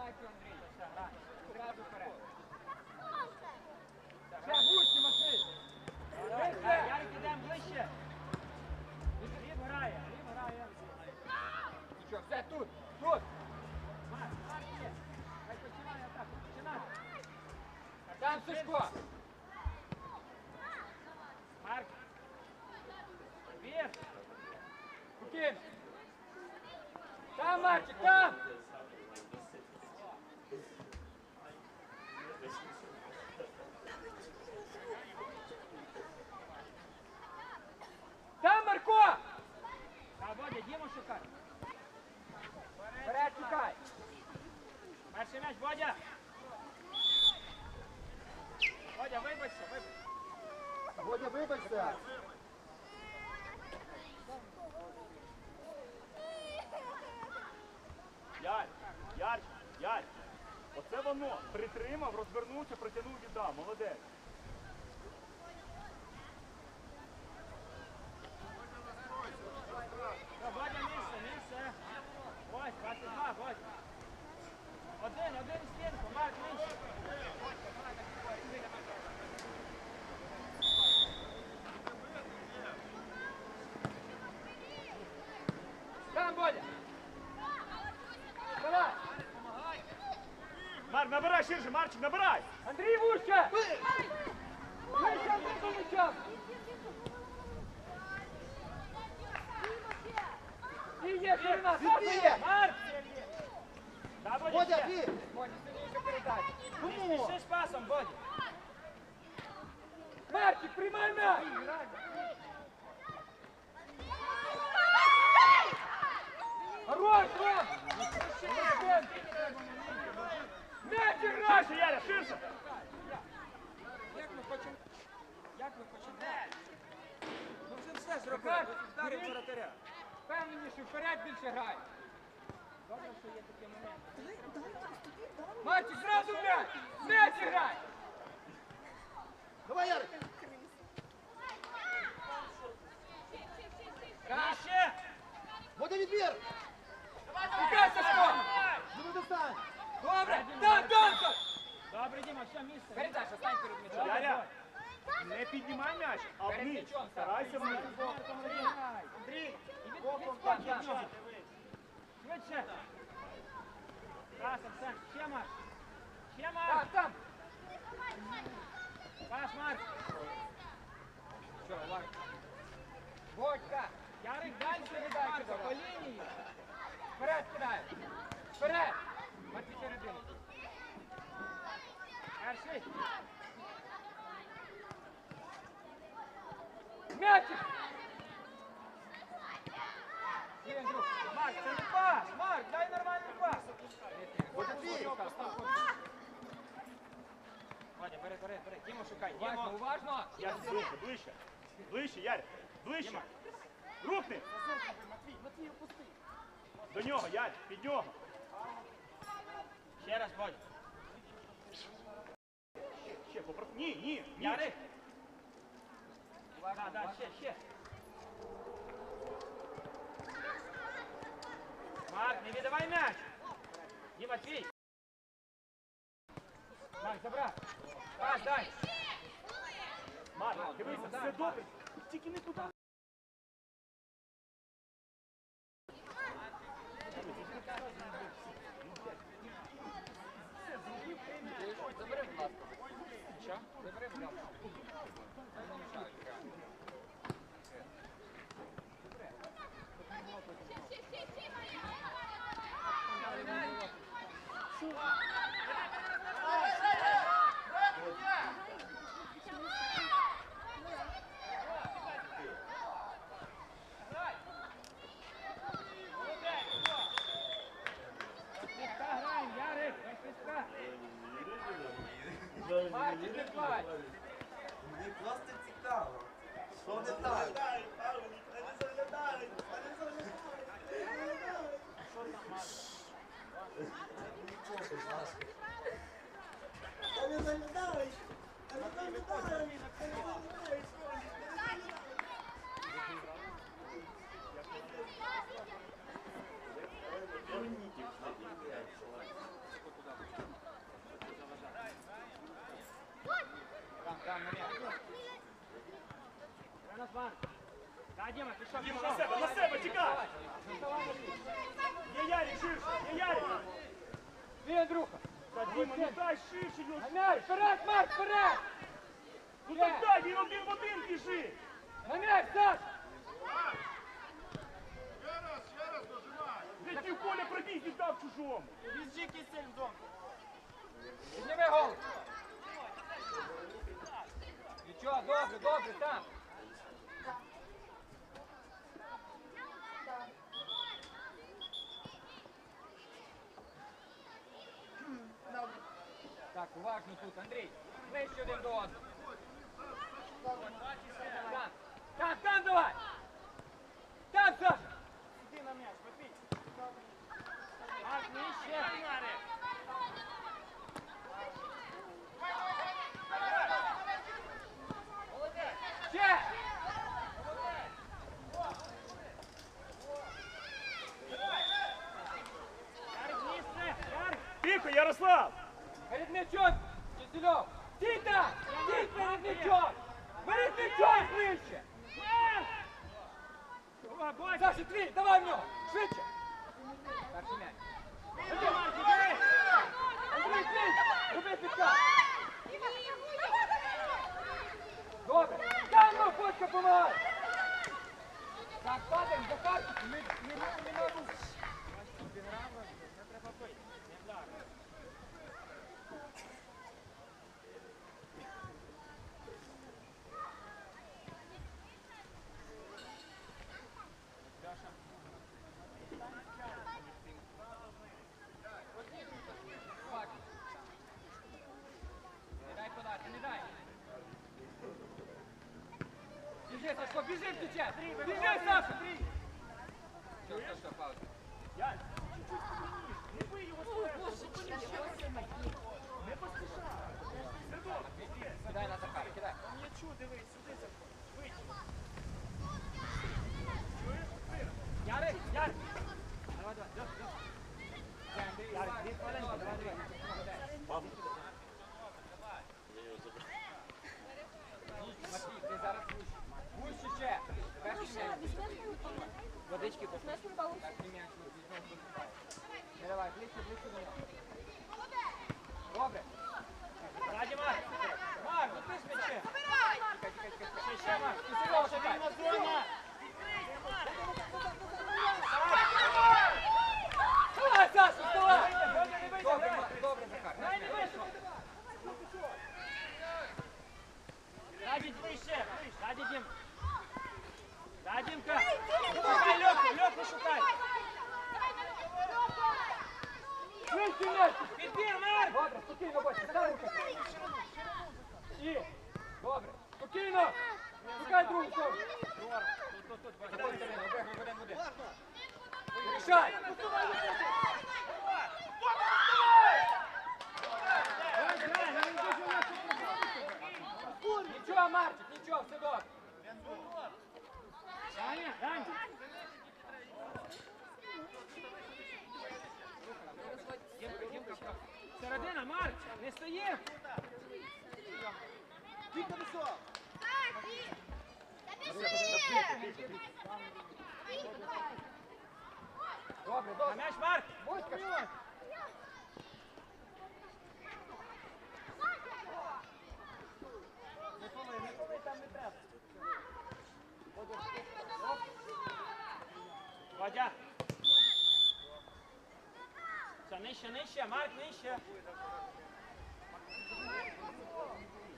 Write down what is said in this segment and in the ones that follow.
Передачу, Андрій. Грай. Зразу вперед. Ще гуще, Матвій. Ближче. Ярик, ідемо ближче. Гліб грає. Нічого, все тут, тут. Марк, Марк є. Хай починає атаку, починає. Там Сушко. Марк. Вір. Кукін. Там, Марчик, там. Там, Марко. Та, Діму шукай. Вперед шукай. Перший м'яч, Бодя. Бодя, вибачся, вибачся. Водя, вибачся. Ярь, Ярь, Ярь. Оце воно. Притримав, розвернувся, притягнув віддав. Молодець. ширше, Марчик, набирай! Андрій Вуща. Вища, Андрій Вуща. І є ширина, там є. Марк! Та, Бодя, Водя, ще. ти! Бодя, сильніше передача. Не спіши з пасом, Бодя. Марчик, приймай м'яч. Ширше, Яря, ширше! Як ми хочемо? Як ми хочемо? Ну вже все зробили. Вдарив воротаря. Впевненіше, вперед більше грай. Добре, що є такі моменти. Мальчик, зразу м'яч! М'яч грай! Давай, Ярик! Нижче. Водя, відбір! Ікрай, Сашко! Не достань! Добре! Там, Донсон! Добре, Діма, все, місце. Передача, стань перед м'ячом. Яря, не піднімай м'яч, а Перед вниз. м'ячом, стань. Старайся вниз. Андрій, і від, відскочь від нього. Швидше. Пас, Арсен, ще Марк. Ще Там, Марк. там! Пас, Марк. Що, Ларк? Бодька! Ярик, Далі далі передача, Марка. по лінії! Вперед кидай! Вперед! Матвій середину. М'ячик! Марк, це не пас. Марк, дай нормальний пас. Бери, бери, бери. Діму шукай. Уважно, уважно! Ярь, ближче, ближче. Ближче, Ярь, ближче. Рухни. До нього, Ярь, під нього. Ще раз, Бодя. Ще, попро... Ні, ні, ні. Ярик. Да, да, ще, ще. Марк, не віддавай м'яч. Діма, твій. Марк, забрав! Пас, дай! Марк, дивися, все добре. Тільки не туди. Діма, пішов, Діма, на себе, на себе, тікай! Є Ярик ширше, є Ярик! Ти, Андрюха. Та Діма, не дай ширше його! На м'яч, вперед, Марк, вперед! Ну так дай, він один в один біжить! На м'яч, Саш! Де ті в поле пробіг і дав чужому! Біжи, кисель в. Підніми голову. Нічого, добре, добре, там. Так, уважно тут, Андрій. Ближче один до одного. Так, там, там давай! Так, Саша! Іди на м'яч, попій. Марк, нижче. Ще! Ярик, місце. Ярик. Тихо, Ярослав! Перед м'ячом! Кисельов! Стій там! Стій перед м'ячом! Перед м'ячом ближче! О, Бодя. Саша, твій, давай в нього! Швидше! Перший м'яч. Іди, Марк, іди. Андрій, твій! Роби підкат! Добре! Там ну, Фотка, помагай! Так, падаємо, Захарчик, ми не робимо не можемо. Це треба пити. Не вдар. Не дай подати, не дай! Біжи, Сашко, біжи, втече! Біжи, Саша! Чуєш, що пауза? Ярик, чуть-чуть спокійніше, не бий його спершу. Не поспішай. Все добре. Кидай на Захара, кидай. М'ячу, дивись, сюди заходь. Швидше. Ярик, Ярик! Давай, давай. Льош, Льош. Ярик, дві хвилинки, давай, давай. Матвій, ти зараз вище. Вище ще. Перший м'яч. Водички попий. Перший. Не давай, ближче, ближче до нього. Добре. Раді, Марк. Марк, ну ти ж м'яче. Чекай, чекай, чекай. Ще, ще, Марк. Киселов, шукай. Вільна зона. Давай, Саша, вставай. Бодя, не бийся, Добре, грай. Марк, добре, Захар. Грай, не бийся. Раді, ближче. Раді, Дім. Да, Дімка. Шукай Льоху, Льоху шукай. Ближче м'яч. Підбір, Марк. Добре, спокійно, Бодя, став руки. І, добре, спокійно. Шукай другу сторону. Тут, тут, тут. Бодя. Другу сторону, обігруй в один в один. Рішай. Ось, грай, не йди, що вона Нічого, Марчик, нічого, все добре. Саня, Дань. Середина, Марк, не стоїм. На висок. Добре, На добре. м'яч, Марк. Боська, що? Не коли, не коли там не треба. Водя. Все, нижче, нижче, Марк, нижче.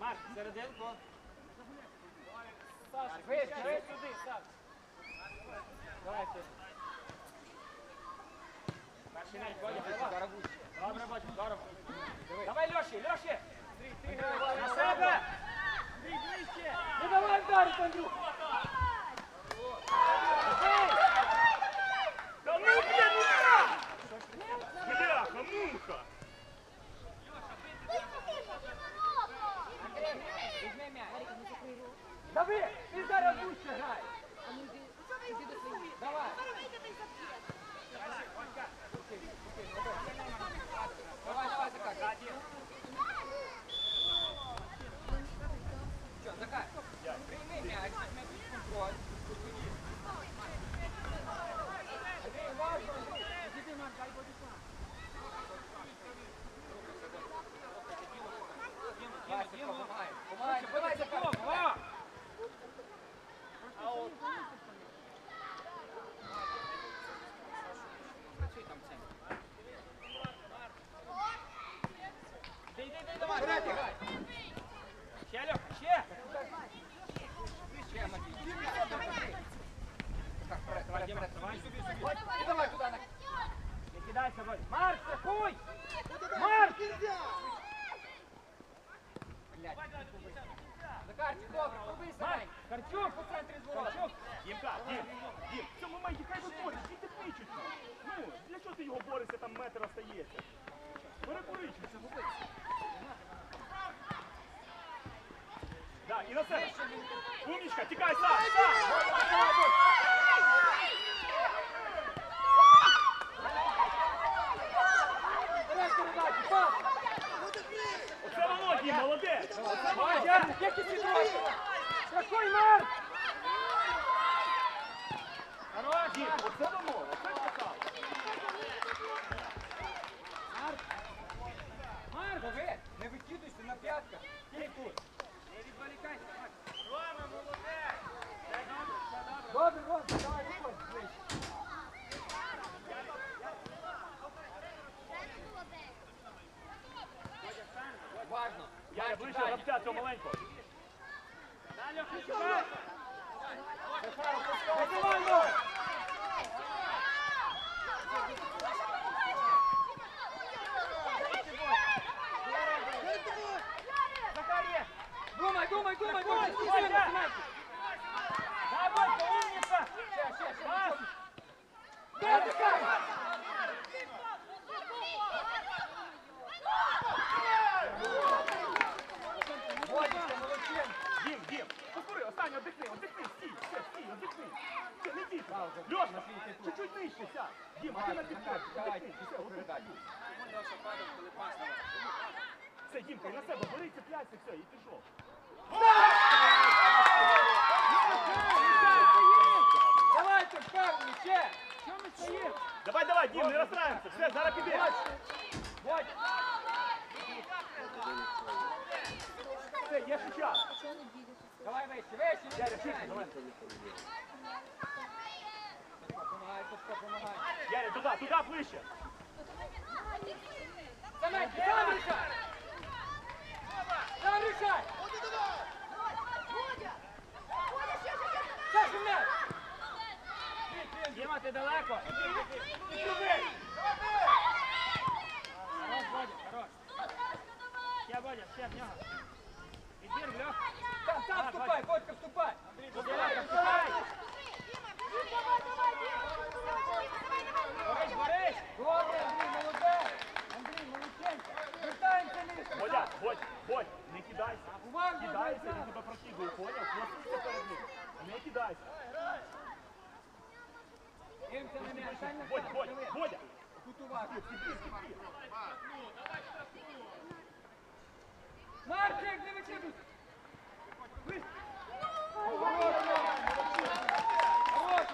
Марк, серединку. Саш, Вище, вище. сюди, Саш. Давай. Перший м'яч, Бодя, давай. Добре, Бодя, здорово. Давай, Льоші, Льоші. На На себе. Не давай вдарити, Андрюх. Та ну, блін, ну так! Бляха, муха! Візьми м'яч. Дави, ти зараз вище грай. Давай. Давай, давай, Захар. Що, Захар? Прийми м'яч, візьми Марк, страхуй! Бодя, Марк! нельзя! Самай. По центрі. Ну, для чого ти його борешся, там метр остається? Ну. Умнічка, тікай сам, сам! Давай передачу, пас. Оце воно, Дім, молодець! Бодя, як ти підрозі? Страхуй, Марк! Хорош, Дім, Марк. оце воно, оце красава. Марк, Марк, Дави, не викидуйся на п'ятках. Стій тут. Не відволікайся, Макс. Рома, молодець. Все добре, все добре. Добре, Ром, давай, виходь ближче. Важно. Я ближче гравця цього маленького. Далі, Охричука. Максимально! Захар'є. Думай, думай, думай, думай, стій, Бодя! стій, Максимальчик. Да, Бодька, умниця. Ще, ще, ще. Пас. Дай, Захар! Бодечка, молодчинка. Дім, Дім, повтори, останній, отдихни, отдихни, стій, все, стій, отдихни. Все, не йди. Льоша, чуть-чуть нижче, сядь. Дім, а ти на підкат, Давайте, отдихни, все, отдихни. передачу. Все, Дімка, і на себе, бери, цепляйся, все, і пішов. Давайте, впевнені, ще. Чого ми стоїмо? Давай, давай, Дім, не розстраємося, все, зараз піде. Бодь, Все, є ще час. давай вище, вище, Яря, швидше, давай. Помагай, Сашко, помагай. Яря, туди, туди, ближче. Самець, сам рішай! Сам рішай! Саша, м'яч! Діма, ти далеко. Хорош, Бодя, хорош. Ще, Бодя, ще в нього. Відбір, Льох. Там, там вступай, Бодька, вступай! Бодя, вступай. Борись. Добре, Андрій, молодець! Не кидайся. Уважно. Не кидайся. Бодя. Марчик, не! Хорош,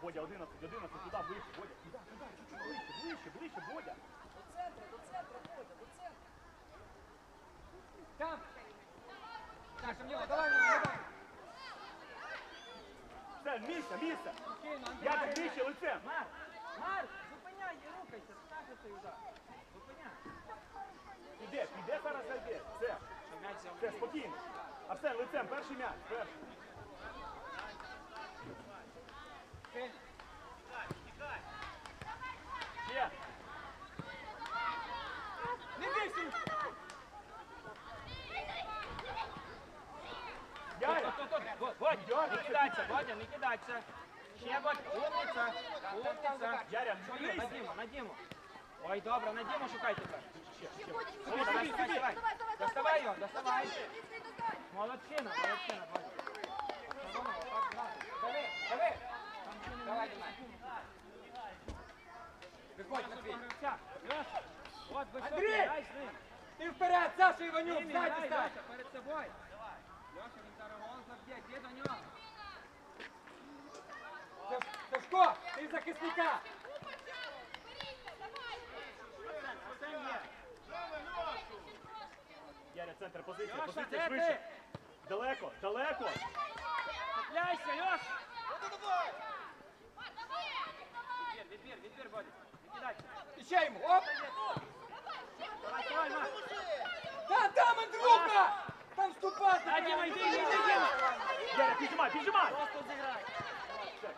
Бодя, 11, 11, туди, ближче, Бодя. Туди, туди, чуть-чуть ближче, ближче, ближче, Бодя. Там! Саша, в давай, давай, давай! Все, місце, місце. Я так нижче лицем. Марк, рухайся. Цей удар. Зупиняй. Піде, піде зараз зайде. Все, все, спокійно. А все, лицем, перший м'яч, перший. Ще. Не бійся! Кидайся, Бодя, не кидайся. Ще, Бодь, умниця. Умниця. Яря, На Діму, на Діму. Ой, добре, на Діму шукай тепер. Давай, Давай, давай, давай, давай. Доставай його, доставай. Молодчина, молодчина. Дави, дави! Давай, давай. Виходь, Андрій! ним. Ти вперед, Саша Іванюк, ні, стань. Перед собою. Льоша, він зараз гол заб'є, йди до нього. Саш- Сашко, ти захисника. Яря, центр, позиція, Льоша, позиція де швидше. ти? Далеко, далеко. Цепляйся, Льоша. Відбір, відбір, відбір, Бодя. Ще йому, оп! Давай, давай, Марк. Там, там, Андрюха! Там вступати! Дай, треба. Діма, йди, йди, йди, Діма. Яря, піднімай, Діма,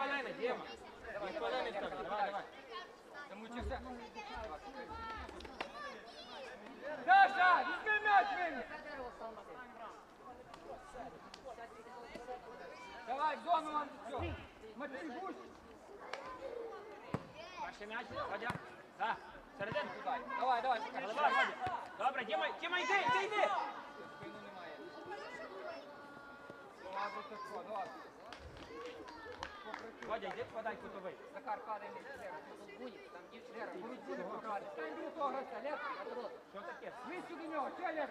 дві хвилини, Діма. Дві хвилини в тебе, давай, давай. Тому чи все. Саша, візьми м'яч винес. Давай, в зону вам цього. Матвій, гусь. Перший м'яч, Водя. Так, серединку. Давай, давай, давай. Голова, Водя. Добре, Діма, Діма, йди, йди, йди. Спину немає. Давай, вот так, вот, давай. Водя, йди, подай кутовий. Захар падає не Лера, тут Бунік, там дівчина. Лера, боротьбу не програти. Стань біля того гравця, Лера, наоборот. Що таке? Свись сюди нього, ще Лера.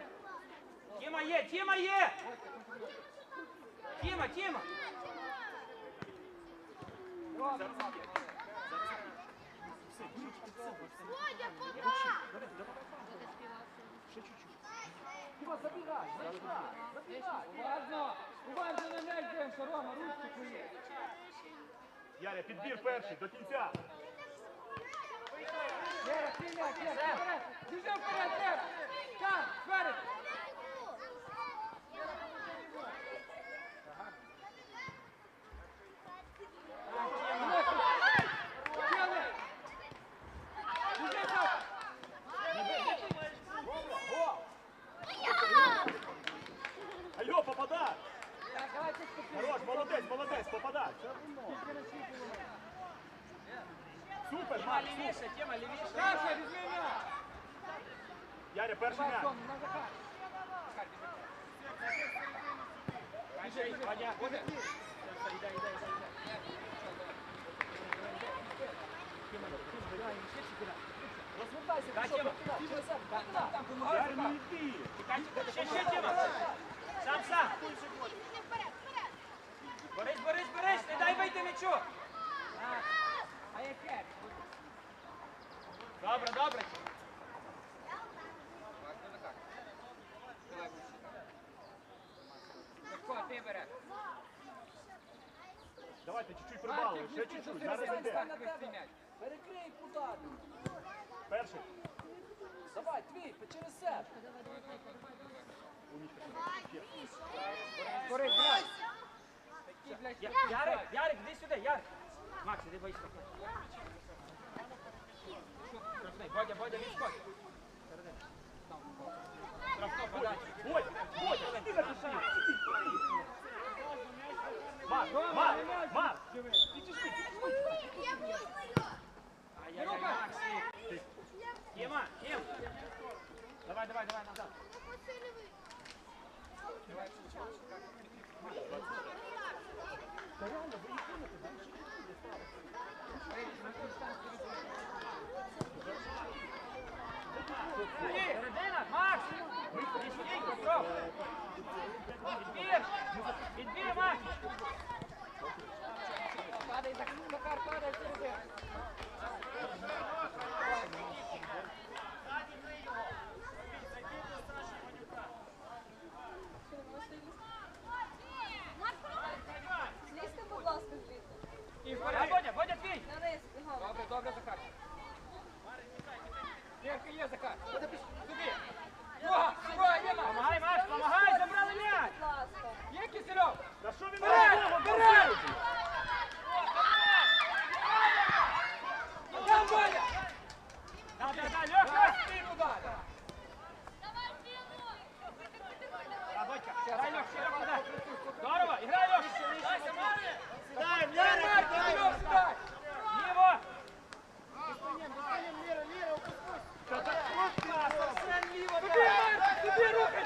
Тіма є, Тіма є! Тіма, Тіма! Добре, Уважно, уважно на м'яч дивимося, Рома, ручку твої. Яря, підбір перший, до кінця. Біжи вперед, Лера. Час, вперед. Сіли. Біжи, Саша. Алло, попадай! Так, давайте спокійно. Хорош, молодець, молодець, попадай. Супер, Тіма Макс, лівіше, Тіма лівіше. Саша, візьми м'яч. Яря, перший Давай, м'яч. Сон, на Захар. Перший, Водя. Буде. Все, Йде, йде, йде, йде. Та, Тіма. Там, там, помагай, Яря, Захар. ну йди. Чекай, чекай, ще, ще, Тіма. Сам, сам. Борись, борись, борись, не дай вийти м'ячу. А яке? Добре, добре. Легко, ти бере. Давайте чуть-чуть прибавили, ще чуть-чуть, зараз йде. Перекрий подати. Перший. Давай, твій, через себе. Блядь, Я- Ярик, Ярик, іди сюди, Ярик. Макс, іди боїсь трохи. Штрафний, Бодя, Бодя, відскочь. Штрафно подачу. Бодя, Бодя, іди на душі. Марк, Марк, Марк. Підійшли, підійшли. Ай-яй-яй, Максик. Тіма, Тім. Давай, давай, давай, назад. Падай, Макар, падай, все, все.